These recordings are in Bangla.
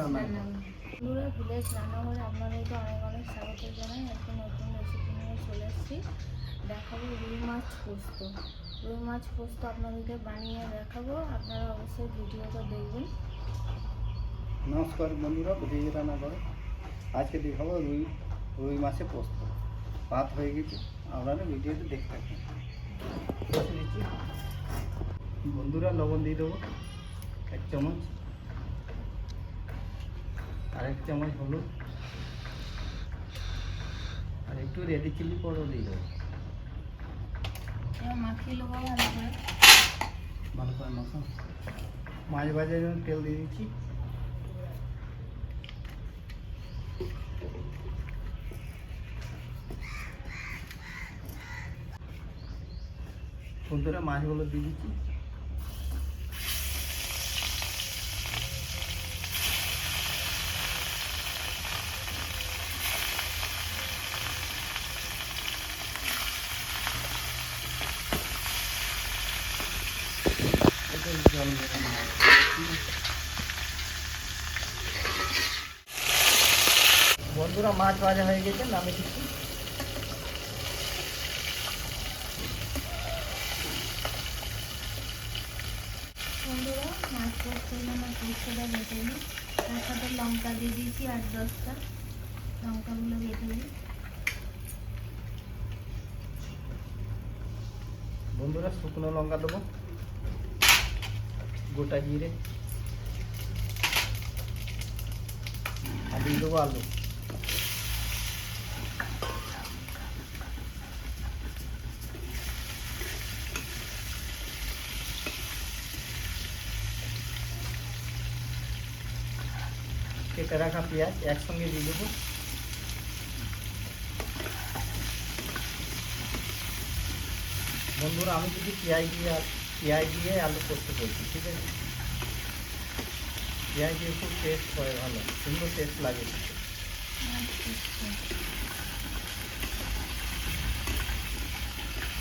ভিলেজ রান্না পুরো ভিলেজ রান্নাঘরে আপনাদেরকে অনেক অনেক স্বাগত জানাই। একটা নতুন রেসিপি নিয়ে চলে এসেছি। দেখাবো রুই মাছ পোস্ত। রুই মাছ পোস্ত আপনাদেরকে বানিয়ে দেখাবো। আপনারা অবশ্যই ভিডিওটা দেখবেন। নমস্কার বন্ধুরা ভিলেজ রান্না করে আজকে দেখাবো রুই রুই মাছে পোস্ত। ভাত হয়ে গেছে। আপনারা ভিডিওতে দেখতে থাকুন বন্ধুরা লবণ দিয়ে দেবো। এক চামচ। আর এক চামচ হলুদ আর একটু রেডি চিলি পাউডার দিয়ে দেবো। মাখিয়ে নেব ভালো করে। ভালো করে মাখা মাছ ভাজার জন্য তেল দিয়ে দিচ্ছি। বন্ধুরা মাছগুলো দিয়ে দিচ্ছি। বন্ধুরা মাছ ভাজা হয়ে গেছে নামে দিচ্ছি। বন্ধুরা মাছ পোস্ত আমার পোস্তটা বেটে নিই। তার সাথে লঙ্কা দিয়ে দিয়েছি আট দশটা। লঙ্কাগুলো বেটে নিই। বন্ধুরা শুকনো লঙ্কা দেবো। গোটা জিরে আর দিয়ে দেবো আলু কেটে রাখা পেঁয়াজ একসঙ্গে দিয়ে দেবো বন্ধুরা আমি যদি পেঁয়াজ দিয়ে আল- পেঁয়াজ দিয়ে আলু করতে বলছি ঠিক আছে? পেঁয়াজ দিয়ে খুব টেস্ট হয়, ভালো, সুন্দর টেস্ট লাগে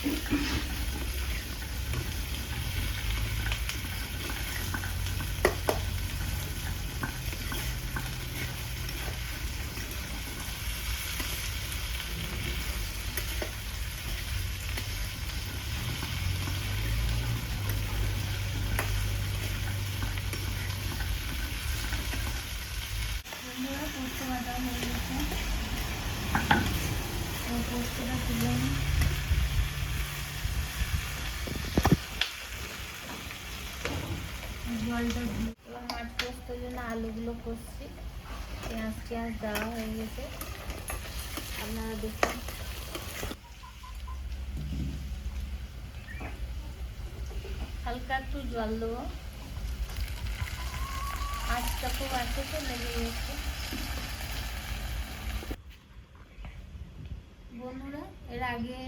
Thank মাছ বন্ধুরা পোস্ত হয়ে গেছে। পোস্তটা জলটা এবার মাছ পোস্তর জন্য আলুগুলো কষছি। পেঁয়াজ পেঁয়াজ দেওয়া হয়ে গেছে। আপনারা দেখুন। হালকা একটু জল দেবো। আঁচটা খুব আছে তো লেগে গেছে বন্ধুরা, এর আগে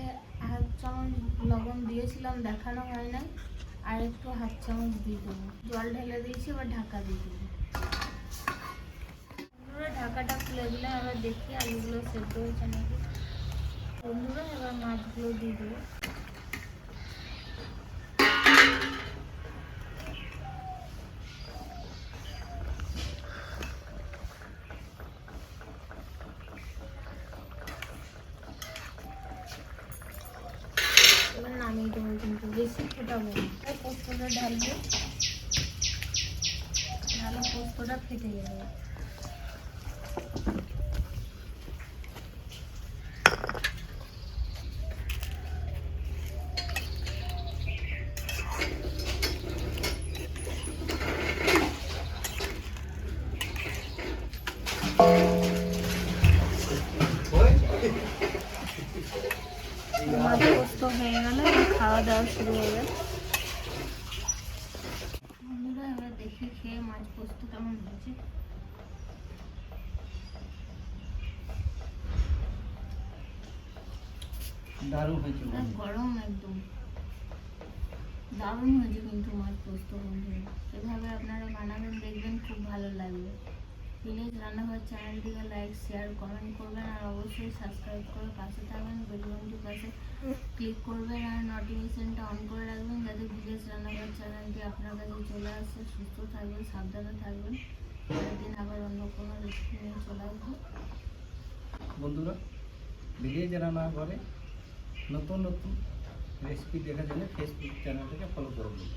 হাফ চামচ লবণ দিয়েছিলাম, দেখানো হয় না আর একটু হাফ চামচ দিয়ে দেবো। জল ঢেলে দিয়েছি, এবার ঢাকা দিয়ে দেবো। বন্ধুরা, ঢাকাটা খুলে দিলাম এবার দেখি আলুগুলো সেদ্ধ হয়েছে নাকি। বন্ধুরা, এবার মাছগুলো দিয়ে দেবো। পোস্তটা ঢালবো। নাহলে পোস্তটা ফেটে যাবে। হয়ে গেল খাওয়া দাওয়া শুরু হয়ে গেল বন্ধুরা এবার দেখি খেয়ে মাছ পোস্ত কেমন হয়েছে? দারুণ হয়েছে গরম একদম। দারুণ হয়েছে কিন্তু মাছ পোস্ত বন্ধুরা এভাবে আপনারা বানাবেন দেখবেন খুব ভালো লাগবে। রান্নাঘর চ্যানেলটিকে লাইক শেয়ার কমেন্ট করবেন আর অবশ্যই সাবস্ক্রাইব করে পাশে থাকবেন বেলবন্টির পাশে ক্লিক করবেন আর নোটিফিকেশনটা অন করে রাখবেন যাতে বিদেশ রান্নাঘর চ্যানেলটি আপনার কাছে চলে আসে, সুস্থ থাকবেন, সাবধানে থাকবেন। একদিন দিন আবার অন্য কোনো রেসিপি নিয়ে চলে আসবে। বন্ধুরা বিদেশ রান্নাঘরে নতুন নতুন রেসিপি দেখার জন্য ফেসবুক চ্যানেলটাকে ফলো করে দিন।